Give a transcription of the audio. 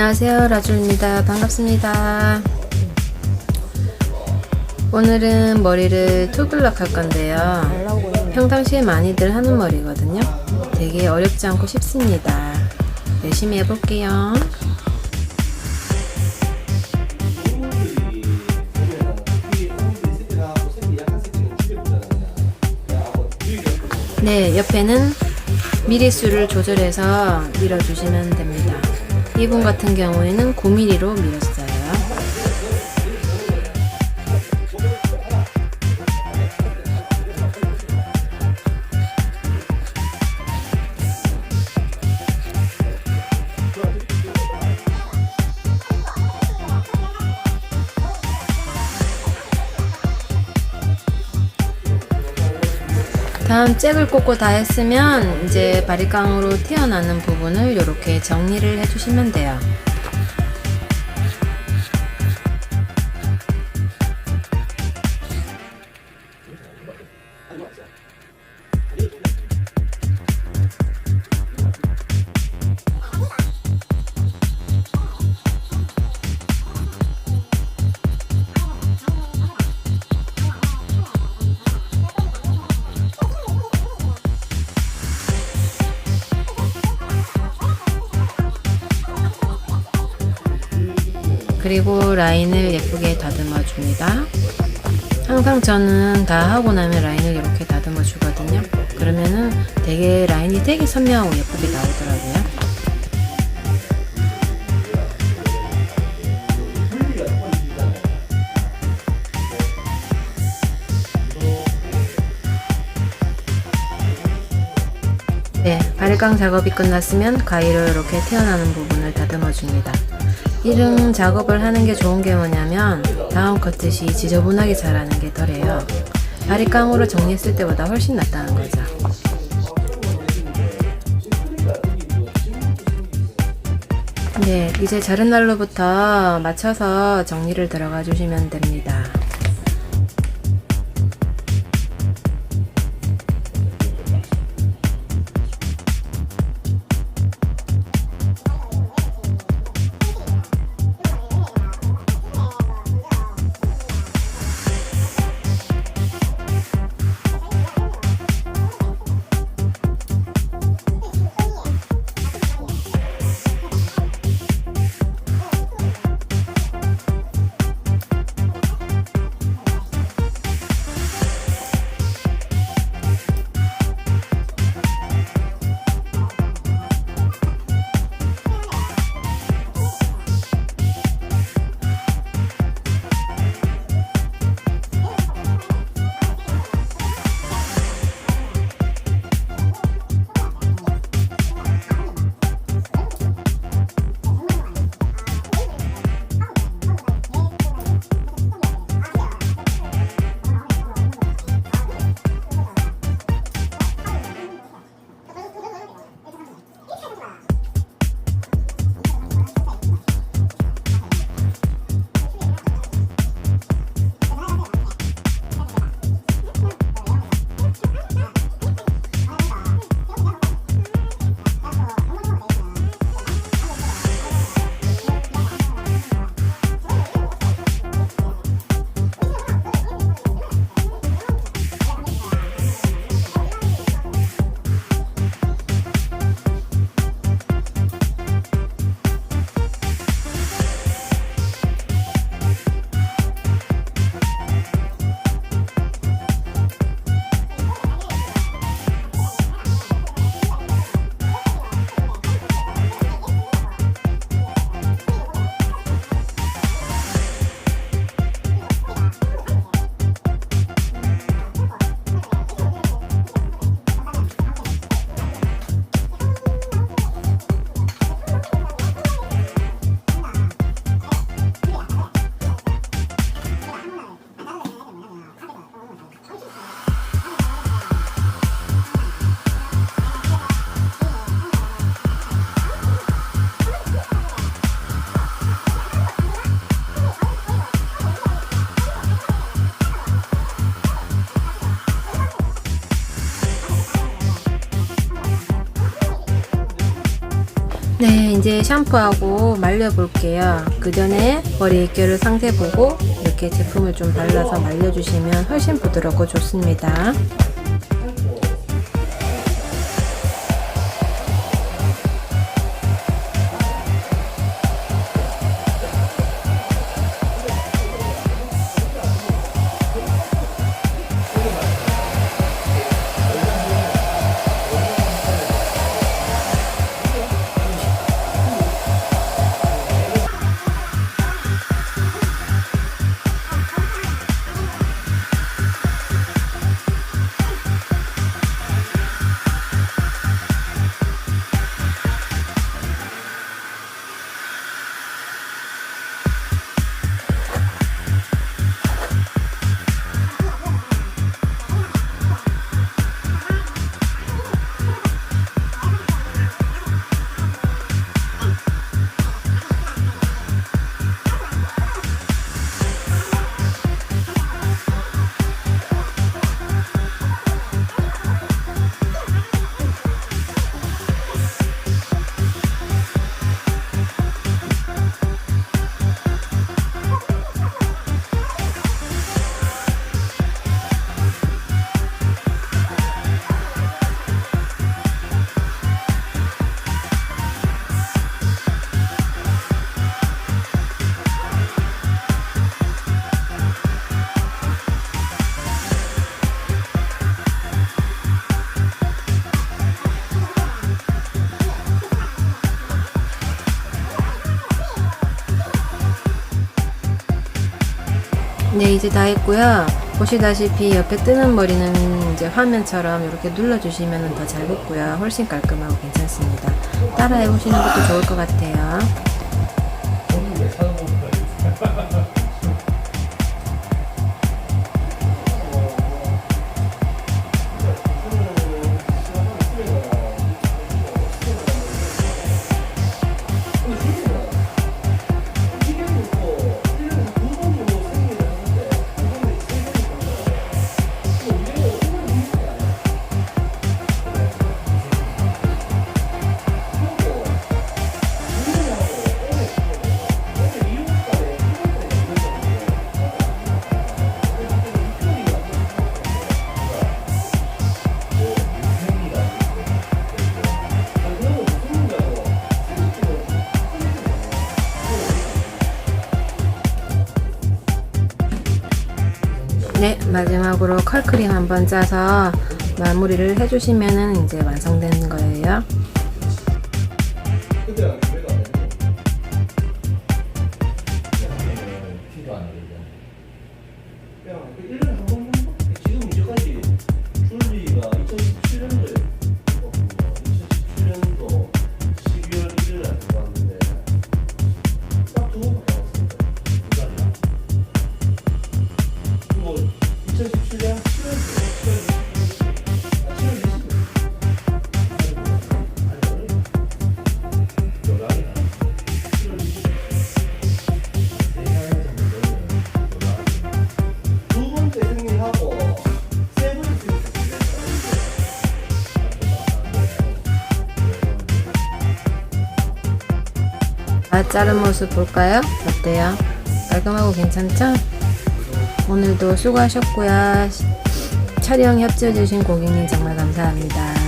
안녕하세요. 라줄입니다. 반갑습니다. 오늘은 머리를 투블럭 할 건데요. 평상시에 많이들 하는 머리거든요. 되게 어렵지 않고 쉽습니다. 열심히 해볼게요. 네 옆에는 미리수를 조절해서 밀어주시면 됩니다 이분 같은 경우에는 9mm로 밀었어요. 다음 잭을 꽂고 다 했으면 이제 바리깡으로 튀어나오는 부분을 이렇게 정리를 해주시면 돼요. 그리고 라인을 예쁘게 다듬어 줍니다. 항상 저는 다 하고 나면 라인을 이렇게 다듬어 주거든요. 그러면은 되게 라인이 되게 선명하고 예쁘게 나오더라고요. 네, 발광 작업이 끝났으면 가위로 이렇게 튀어나오는 부분을 다듬어 줍니다. 이런 작업을 하는 게 좋은 게 뭐냐면 다음 컷듯이 지저분하게 자라는 게 덜해요. 바리깡으로 정리했을 때보다 훨씬 낫다는 거죠. 네, 이제 자른 날로부터 맞춰서 정리를 들어가 주시면 됩니다. 이제 샴푸하고 말려볼게요. 그 전에 머리 결을 상태 보고 이렇게 제품을 좀 발라서 말려주시면 훨씬 부드럽고 좋습니다. 네, 이제 다 했고요. 보시다시피 옆에 뜨는 머리는 이제 화면처럼 이렇게 눌러주시면 더 잘 붙고요. 훨씬 깔끔하고 괜찮습니다. 따라해 보시는 것도 좋을 것 같아요. 마지막으로 컬크림 한번 짜서 마무리를 해주시면은 이제 완성되는 거예요. 자른 모습 볼까요? 어때요? 깔끔하고 괜찮죠? 오늘도 수고하셨고요. 촬영 협조해주신 고객님 정말 감사합니다.